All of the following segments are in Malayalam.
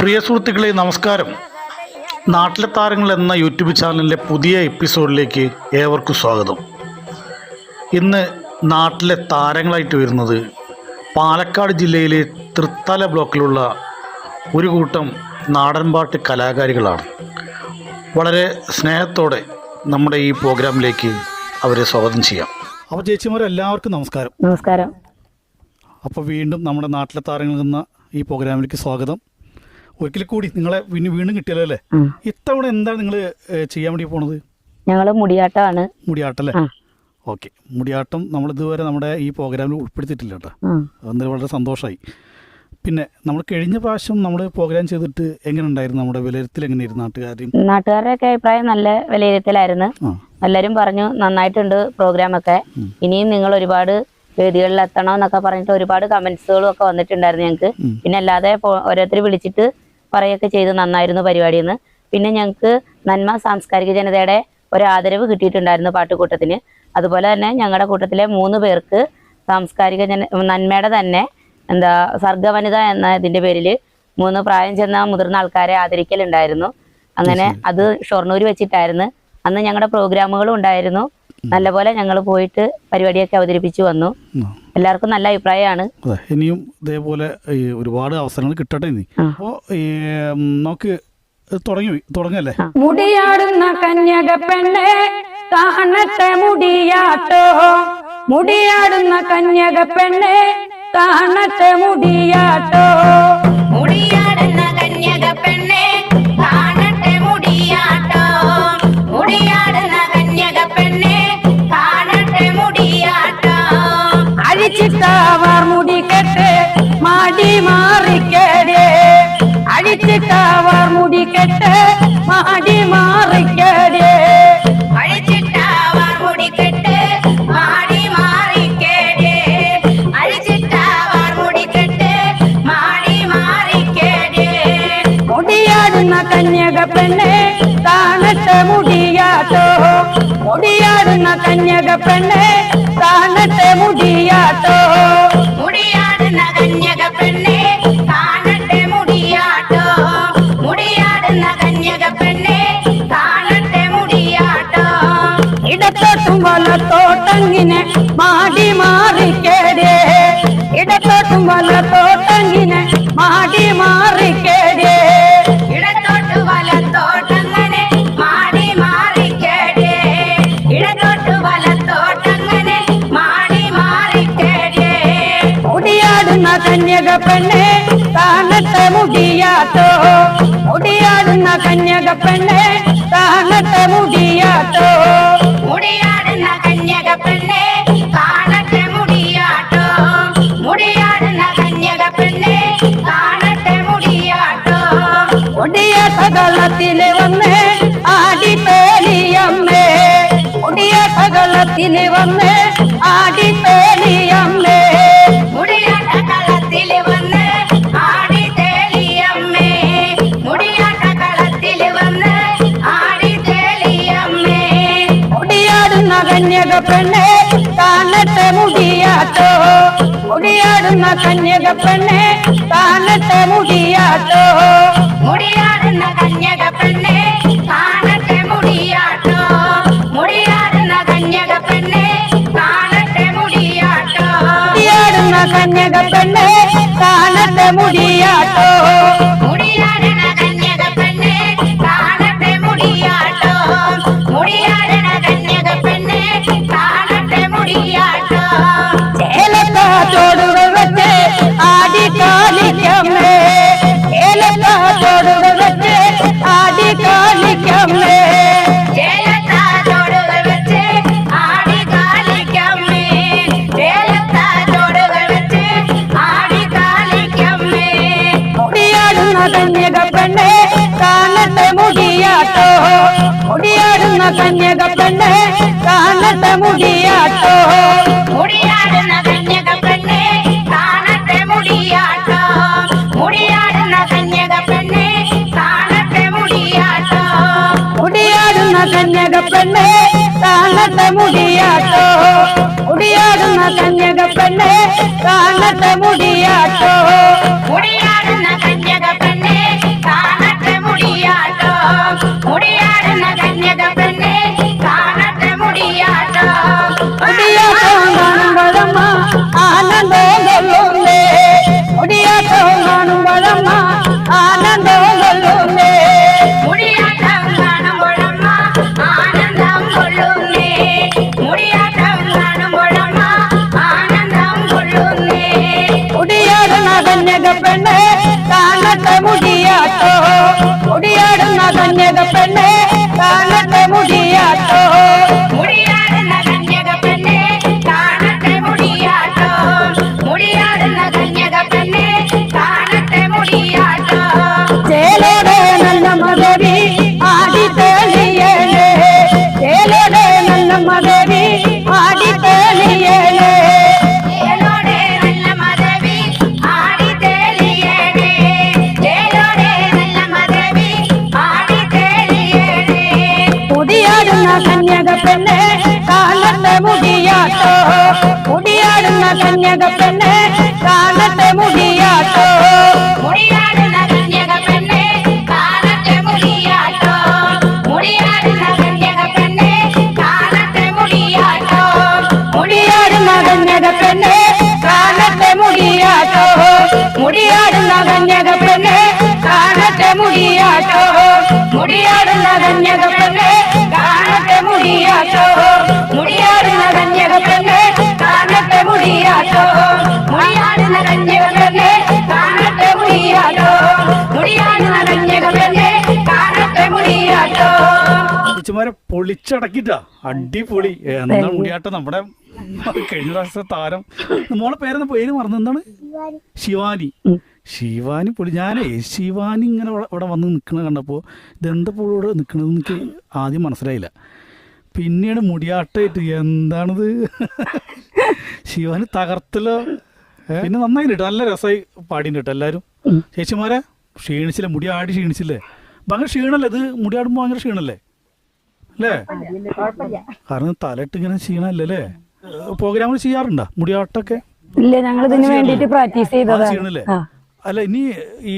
പ്രിയ സുഹൃത്തുക്കളെ നമസ്കാരം. നാട്ടിലെ താരങ്ങൾ എന്ന യൂട്യൂബ് ചാനലിലെ പുതിയ എപ്പിസോഡിലേക്ക് ഏവർക്കും സ്വാഗതം. ഇന്ന് നാട്ടിലെ താരങ്ങളായിട്ട് വരുന്നത് പാലക്കാട് ജില്ലയിലെ തൃത്തല ബ്ലോക്കിലുള്ള ഒരു കൂട്ടം നാടൻപാട്ട് കലാകാരികളാണ്. വളരെ സ്നേഹത്തോടെ നമ്മുടെ ഈ പ്രോഗ്രാമിലേക്ക് അവരെ സ്വാഗതം ചെയ്യാം. അപ്പോൾ ചേച്ചിമാരെല്ലാവർക്കും നമസ്കാരം. നമസ്കാരം. അപ്പോൾ വീണ്ടും നമ്മുടെ നാട്ടിലെ താരങ്ങൾ എന്ന ഈ പ്രോഗ്രാമിലേക്ക് സ്വാഗതം. ഒരിക്കൽ കൂടി നിങ്ങളെ വീണ്ടും കിട്ടിയല്ലേ അല്ലേ? ഇത്തവണ എന്താണ് നിങ്ങൾ ചെയ്യാൻ വേണ്ടി പോണത്? ഞങ്ങൾ മുടിയാട്ടമാണ് മുടിയാട്ടല്ലേ. ഓക്കെ. മുടിയാട്ടം നമ്മൾ ഇതുവരെ നമ്മുടെ ഈ പ്രോഗ്രാമിൽ ഉൾപ്പെടുത്തിയിട്ടില്ല കേട്ടോ. ഉം. വളരെ സന്തോഷമായി പിന്നെ നമ്മൾ കഴിഞ്ഞ പ്രാവശ്യം നമ്മൾ പ്രോഗ്രാം ചെയ്തിട്ട് എങ്ങനെ ഉണ്ടായിരുന്നു? നമ്മുടെ വിലയിരുത്തൽ എങ്ങനെയായിരുന്നു നാട്ടുകാരെയും നാട്ടുകാരുടെയൊക്കെ അഭിപ്രായം നല്ല വിലയിരുത്തലായിരുന്നു. എല്ലാവരും പറഞ്ഞു നന്നായിട്ടുണ്ട് പ്രോഗ്രാം ഒക്കെ ഇനിയും നിങ്ങൾ ഒരുപാട് വേദികളിൽ എത്തണം എന്നൊക്കെ പറഞ്ഞിട്ട് ഒരുപാട് കമന്റ്സുകളും ഒക്കെ വന്നിട്ടുണ്ടായിരുന്നു ഞങ്ങൾക്ക്. പിന്നെ അല്ലാതെ ഓരോരുത്തർ വിളിച്ചിട്ട് പറയൊക്കെ ചെയ്ത്. നന്നായിരുന്നു പരിപാടിയെന്ന്. പിന്നെ ഞങ്ങൾക്ക് നന്മ സാംസ്കാരിക ജനതയുടെ ഒരു ആദരവ് കിട്ടിയിട്ടുണ്ടായിരുന്നു പാട്ടുകൂട്ടത്തിന്. അതുപോലെ തന്നെ ഞങ്ങളുടെ കൂട്ടത്തിലെ മൂന്ന് പേർക്ക് സാംസ്കാരിക ജന നന്മയുടെ തന്നെ എന്താ സർഗവനിത എന്ന ഇതിന്റെ പേരിൽ മൂന്ന് പ്രായം ചെന്ന മുതിർന്ന ആൾക്കാരെ ആദരിക്കലുണ്ടായിരുന്നു. അങ്ങനെ അത് ഷൊർണൂർ വെച്ചിട്ടായിരുന്നു. അന്ന് ഞങ്ങളുടെ പ്രോഗ്രാമുകളും ഉണ്ടായിരുന്നു. നല്ലപോലെ ഞങ്ങൾ പോയിട്ട് പരിപാടിയൊക്കെ അവതരിപ്പിച്ചു വന്നു. എല്ലാവർക്കും നല്ല അഭിപ്രായമാണ്. ഇനിയും ഇതേപോലെ ഒരുപാട് അവസരങ്ങൾ കിട്ടട്ടെ ഇനി. അപ്പോ അപ്പോൾ നമുക്ക് തുടങ്ങി തുടങ്ങല്ലേ? മുടിയാടുന്ന കന്യക പെണ്ണെ കാണട്ടെ മുടിയാട്ടോ. മുടിയാടുന്ന കന്യക പെണ്ണെ കാണട്ടെ മുടിയാട്ടോ. അഴിച്ചിട്ടാവാർ മാടി മാറിക്കേടേ. അഴിച്ചിട്ടാവാർ മുടിക്കെട്ട് മാടി മാറിക്കേടേ. അഴിച്ചിട്ടാവാർ മാടി മാറിക്കേടേ. അഴിച്ചിട്ടാവാർ മുടിക്കെട്ട് മാടി മാറിക്കേടേ. മുടിയാടുന്ന കന്യക പെണ്ണെ മുടിയാടുന്ന കന്യക പെണ്ണെ കാണട്ടെ മുടിയാട്ടോ. മുടിയാടുന്ന കന്യക പെണ്ണെ കാണട്ടെ മുടിയാട്ടോ. മുടിയാടുന്ന കന്യക പെണ്ണെ കാണട്ടെ മുടിയാട്ടോ. ഇടത്തോട്ടും വലത്തോട്ടങ്ങിനെ മാടി മാറിക്കേടേ ഇടത്തോട്ടും വലത്തോട്ടങ്ങിനെ കന്യക പെണ്ണെ മുടിയാട്ടോ. മുടിയാടുന്ന കന്യക പെണ്ണെ മുടിയാട്ടോ. മുടിയാടുന്ന കന്യക പെണ്ണെ കാണട്ടെ മുടിയാട്ടോ. മുടിയാടുന്ന കന്യക പെണ്ണെ കാണട്ടെ മുടിയാട്ടോ. വന്ന് വന്ന് ആടി കന്യക പെണ്ണെ കാണട്ടെ മുടിയാട്ടോ. മുടിയാടുന്ന കന്യക പെണ്ണെ കാണട്ടെ മുടിയാട്ടോ. മുടിയാടുന്ന കന്യക പെണ്ണെ കാണട്ടെ മുടിയാട്ടോ. മുടിയാടുന്ന കന്യക പെണ്ണെ താനത്തെ മുടിയാട്ടോ. മുടിയാടുന്ന കന്യക പെണ്ണെ കാണട്ടെ മുടിയാട്ടോ. കന്യക പെണ്ണെ കാണട്ടെ മുടിയാട്ടോ മുടിയാടുന്ന കന്യക പെണ്ണെ കാണട്ടെ മുടിയാട്ടോ മുടിയാടുന്ന കന്യക പെണ്ണെ കാണട്ടെ മുടിയാട്ടോ മുടിയാടുന്ന കന്യക പെണ്ണെ കാണട്ടെ മുടിയാട്ടോ മുടിയാടുന്ന കന്യക പെണ്ണെ കാണട്ടെ മുടിയാട്ടോ മുടിയാടുന്ന കന്യക പെണ്ണെ കാണട്ടെ മുടിയാട്ടോ. മുടിയാടുന്ന കന്യക പെണ്ണെ കാണട്ടെ മുടിയാട്ടോ. മുടിയാടുന്ന കന്യക പെണ്ണെ കാണട്ടെ മുടിയാട്ടോ. മുടിയാടുന്ന കന്യക പെണ്ണെ കാണട്ടെ മുടിയാട്ടോ. മുടിയാടുന്ന കന്യക പെണ്ണെ കാണട്ടെ മുടിയാട്ടോ. മുടിയാടുന്ന കന്യക പെണ്ണെ കാണട്ടെ മുടിയാട്ടോ. മുടിയാടുന്ന കന്യക പെണ്ണെ കാണട്ടെ മുടിയാട്ടോ മുടിയാടുന്ന കാണട്ടെ മുടിയാട്ടോ. മുടിയാടുന്ന കന്യക കാണട്ടെ മുടിയാട്ടോ. ചേച്ചിമാരെ പൊളിച്ചടക്കിട്ടാ. അടിപൊളി. എന്നാ മുടിയാട്ടം നമ്മുടെ കഴിഞ്ഞ പ്രാവശ്യത്തെ താരം. മോളെ പേരെന്ന പേര് മറന്നു. എന്താണ്? ശിവാനി. ശിവാനി. പൊളി. ഞാനേ ശിവാനി ഇങ്ങനെ ഇവിടെ- വന്ന് നിൽക്കണ കണ്ടപ്പോൾ ഇതെന്താ ഇവിടെ നിൽക്കണതെന്ന് എനിക്ക് ആദ്യം മനസ്സിലായില്ല. പിന്നീട് മുടിയാട്ടായിട്ട് എന്താണിത്? ശിവന് തകർത്തല്ലോ? പിന്നെ നന്നായി കേട്ടോ നല്ല രസമായി പാടിന് കേട്ടോ എല്ലാവരും ചേച്ചിമാരെ ക്ഷീണിച്ചില്ലേ? മുടി ആടി ക്ഷീണിച്ചില്ലേ? ഭയങ്കര ക്ഷീണല്ലേ ഇത്? മുടിയാടുമ്പോൾ ഭയങ്കര ക്ഷീണല്ലേ? അല്ലേ? കാരണം തലയിട്ട് ഇങ്ങനെ ക്ഷീണല്ലേ അല്ലേ? പ്രോഗ്രാമുകൾ ചെയ്യാറുണ്ടോ മുടിയാട്ടൊക്കെ ഇല്ല ഞങ്ങൾ ഇതിന് വേണ്ടിട്ട് പ്രാക്ടീസ് ചെയ്തതാണ്. അല്ല ഇനി ഈ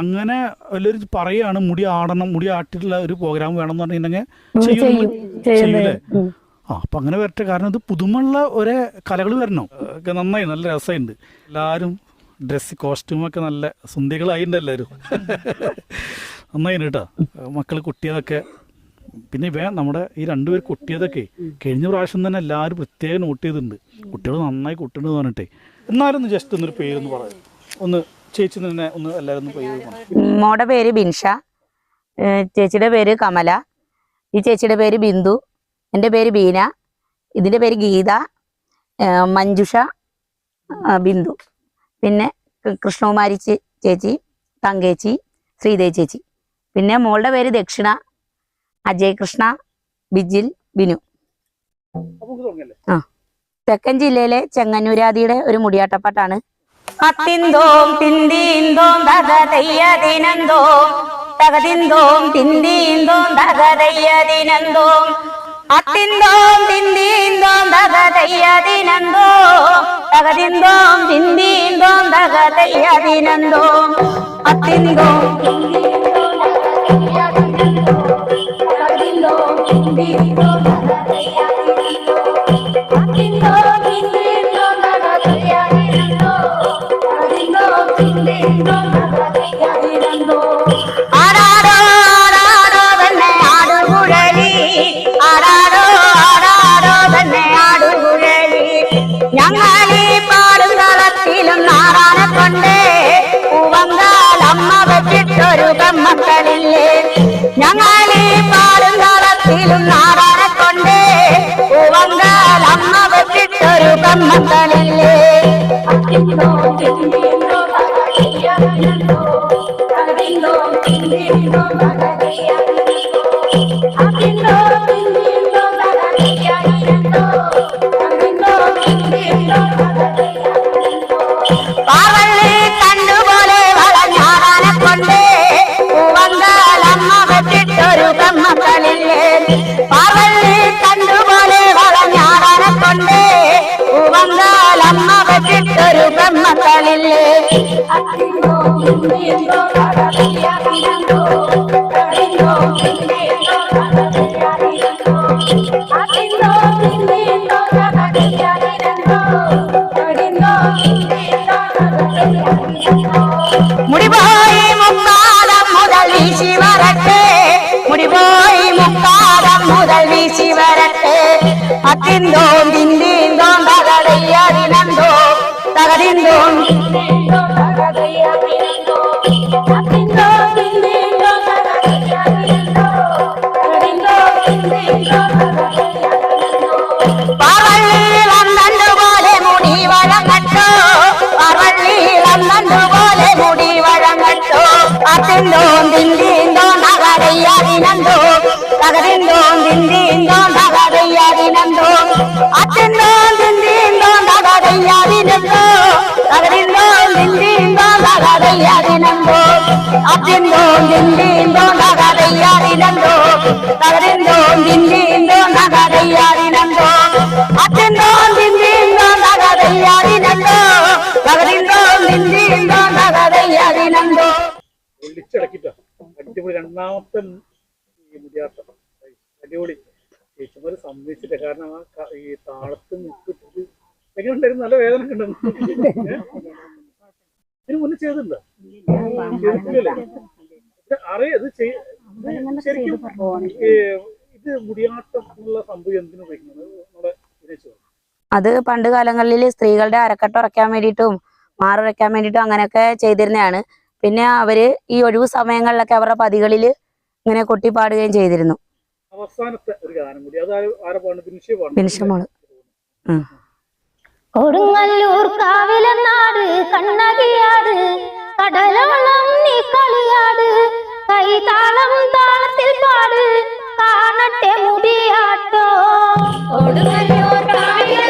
അങ്ങനെ വല്ലൊരു പറയാണ് മുടി ആടണം മുടി ആട്ടിട്ടുള്ള ഒരു പ്രോഗ്രാം വേണം എന്ന് പറഞ്ഞിട്ടുണ്ടെങ്കിൽ ചെയ്യും. ചെയ്യൂലേ ആ അപ്പൊ അങ്ങനെ വരട്ടെ. കാരണം ഇത് പുതുമുള്ള ഒരേ കലകൾ വരണം. ഒക്കെ നന്നായി നല്ല രസമുണ്ട്. എല്ലാവരും ഡ്രസ് കോസ്റ്റ്യൂം ഒക്കെ നല്ല സുന്ദികളായിട്ടുണ്ട് എല്ലാവരും നന്നായി കേട്ടോ. മക്കൾ കുട്ടിയതൊക്കെ പിന്നെ ഇവ നമ്മുടെ ഈ രണ്ടുപേർ കുട്ടിയതൊക്കെ കഴിഞ്ഞ പ്രാവശ്യം തന്നെ എല്ലാവരും പ്രത്യേകം നോട്ട് ചെയ്തിട്ടുണ്ട്. കുട്ടികൾ നന്നായി കുട്ടുണ്ടെന്ന് പറഞ്ഞിട്ടേ. എന്നാലും ഒന്ന് ജസ്റ്റ് ഒന്നൊരു പേരൊന്ന് പറയാം ഒന്ന് ചേച്ചി തന്നെ ഒന്ന് എല്ലാവരും ഒന്ന് മോടെ പേര് ബിൻഷ. ചേച്ചിയുടെ പേര് കമല. ഈ ചേച്ചിയുടെ പേര് ബിന്ദു. എന്റെ പേര് ബീന. ഇതിന്റെ പേര് ഗീത. മഞ്ജുഷ ബിന്ദു. പിന്നെ കൃഷ്ണകുമാരി ചേച്ചി തങ്കേച്ചി ശ്രീദേവി ചേച്ചി. പിന്നെ മോളുടെ പേര് ദക്ഷിണ അജയ് കൃഷ്ണ ബിജിൽ ബിനു. ആ. തെക്കൻ ജില്ലയിലെ ചെങ്ങന്നൂരാദിയുടെ ഒരു മുടിയാട്ടപ്പാട്ടാണ് அத்திந்தோம் திந்தீந்தோம் தகதைய தினந்தோம். தகதிந்தோம் திந்தீந்தோம் தகதைய தினந்தோம். அத்திந்தோம் திந்தீந்தோம் தகதைய தினந்தோம். தகதிந்தோம் திந்தீந்தோம் தகதைய தினந்தோம். அத்திந்தோம் திந்தீந்தோம் தகதைய தினந்தோம். முடிவாய் முக்காலம் முதல் வீசி வரட்டே. முடிவாய் முக்காலம் முதல் வீசி வரட்டே. அத்திந்தோம் திந்தீந்தோம் தகடையாடி நந்தோம் தகதிந்தோம் தகரிந்தோம் திண்டிந்தோம் நகரையாடி நந்தோம் தகரிந்தோம் திண்டிந்தோம் நகரையாடி நந்தோம் அத்திந்தோம் திண்டிந்தோம் நகரையாடி நந்தோம் தகரிந்தோம் திண்டிந்தோம் நகரையாடி நந்தோம் அத்திந்தோம் திண்டிந்தோம் நகரையாடி நந்தோம் தகரிந்தோம் திண்டிந்தோம் நகரையாடி പൊളിച്ചടക്കിട്ടാ അടിപൊളി രണ്ടാമത്തെ മുടിയാട്ടം. അടിപൊളി. ചേച്ചിമാര് സമ്മതിച്ചില്ല. കാരണം ആ ഈ താളത്ത് നിൽക്കിട്ട് എങ്ങനെയുണ്ടായിരുന്നു നല്ല വേദന ഉണ്ടെന്ന് ഇതിന് മുന്നേ ചെയ്തിട്ടുണ്ടോ? അറിയാം. ഇത് ശരിക്കും ഇത് മുടിയാട്ടം എന്നുള്ള സംഭവം എന്തിനു നമ്മുടെ അത് പണ്ട് കാലങ്ങളിൽ സ്ത്രീകളുടെ അരക്കെട്ട് ഉറക്കാൻ വേണ്ടിയിട്ടും മാറുറയ്ക്കാൻ വേണ്ടിയിട്ടും അങ്ങനെയൊക്കെ ചെയ്തിരുന്നതാണ്. പിന്നെ അവർ ഈ ഒഴിവു സമയങ്ങളിലൊക്കെ അവരുടെ പതികളിൽ ഇങ്ങനെ കൊട്ടിപ്പാടുകയും ചെയ്തിരുന്നു. അവസാനത്തെ ഒരു ഗാനം കൂടി. കൊടുങ്ങല്ലൂർ കണ്ണകിയാട് കടലോളം നീ കളിയാട് കൈതാളം താളത്തിൽ പാട് കാണട്ടെ മുടിയാട്ടോ. കൊടുങ്ങല്ലൂർ കാവിലനാട്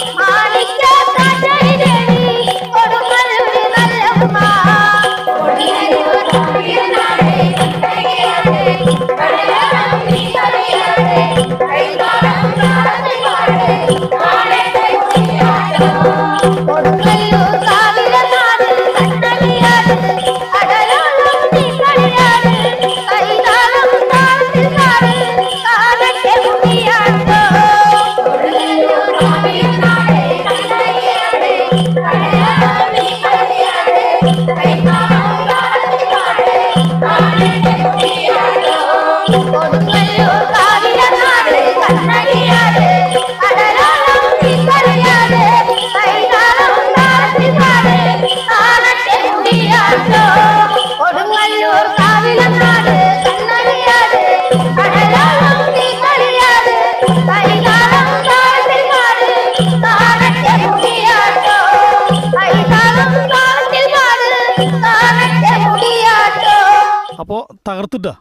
തകർത്തിട്ടാ.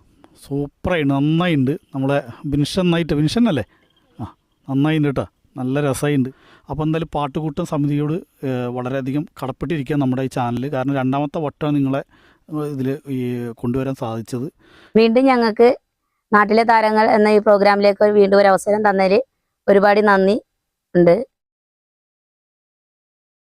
സൂപ്പറായിട്ട് നന്നായിട്ടുണ്ട് നമ്മളെ ബിൻഷൻ നന്നായിട്ട്. ബിൻഷൻ അല്ലേ? ആ നന്നായിട്ടുണ്ട് കേട്ടോ. നല്ല രസമായിട്ടുണ്ട് അപ്പോൾ എന്തായാലും പാട്ടുകൂട്ടം സമിതിയോട് വളരെയധികം കടപ്പെട്ടിരിക്കുക നമ്മുടെ ഈ ചാനൽ കാരണം രണ്ടാമത്തെ വട്ടമാണ് നിങ്ങളെ ഇതിൽ ഈ കൊണ്ടുവരാൻ സാധിച്ചത്. വീണ്ടും ഞങ്ങൾക്ക് നാട്ടിലെ താരങ്ങൾ എന്ന ഈ പ്രോഗ്രാമിലേക്ക് വീണ്ടും ഒരു അവസരം തന്നതിൽ ഒരുപാട് നന്ദി ഉണ്ട്.